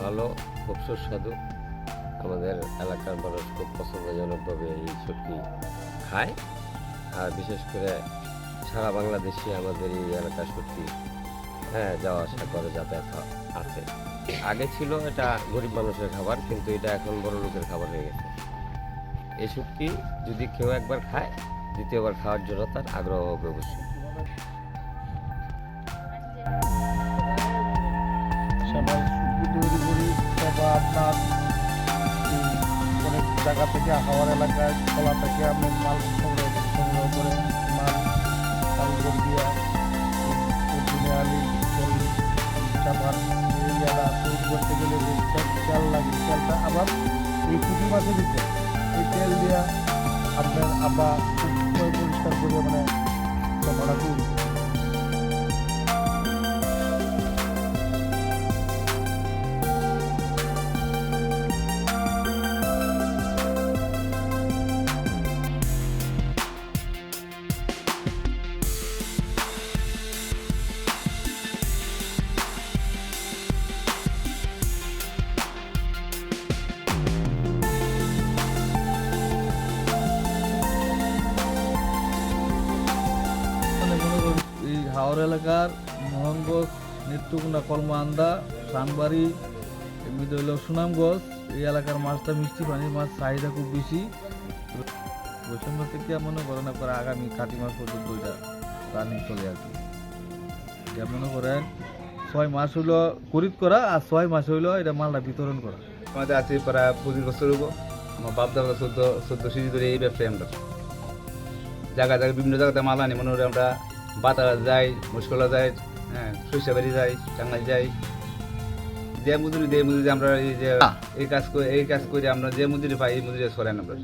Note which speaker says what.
Speaker 1: ভালো খুব সুস্বাদু। আমাদের এলাকার মানুষ খুব পছন্দজনকভাবে এই সবজি খায়। আর বিশেষ করে সারা বাংলাদেশে আমাদের এই এলাকার সত্যি হ্যাঁ যাওয়া আসা করে যাতায়াত আছে। আগে ছিল এটা গরিব মানুষের খাবার, কিন্তু এটা এখন বড় লোকের খাবার হয়ে গেছে। এই শুটকি যদি কেউ একবার খায়, দ্বিতীয়বার খাওয়ার জন্য তার আগ্রহ হবে অবশ্যই।
Speaker 2: সবাই আপনার অনেক জায়গা থেকে হাওয়ার এলাকায় খোলা থেকে আমি মাল চাপার এই জায়গা তৈরি করতে গেলে যে তেল লাগে। তেলটা আবার এই পুঁটি মাছে দিতে এই তেল দিয়া আপনার আবার পরিষ্কার করে মানে চাপাটা তৈরি
Speaker 3: হাওড় এলাকার মোহনগঞ্জ, নেত্রকোনা, কলমান্দা, সানবাড়ি, এমনিতে হইল সুনামগঞ্জ, এই এলাকার মাছটা মিষ্টি, পানির মাছ, চাহিদা খুব বেশি। বৈষম্য থেকে মনে করেন আপনার আগামী কাতি মাস পর্যন্ত ওইটা রানিং চলে আসবে এটা মনে করেন ছয় মাস হইল খরিদ করা আর ছয় মাস হইল এটা মালটা বিতরণ করা।
Speaker 4: আমাদের আছে প্রায় পঁচিশ বছর হব আমার বাপ দাদা চোদ্দ চোদ্দ সিঁড়ি ধরে এই ব্যবসায় আমরা। জায়গা জায়গায় বিভিন্ন জায়গাতে মাল আনি, মনে করি আমরা বাতারা যাই মুসকলা যাই হ্যাঁ সরিষাবাড়ি যাই টাঙ্গাই যাই যে মজুরি যে মজুরি আমরা এই যে এই কাজ করে এই কাজ করে আমরা যে মজুরি পাই এই মজুরি করেন আমরা।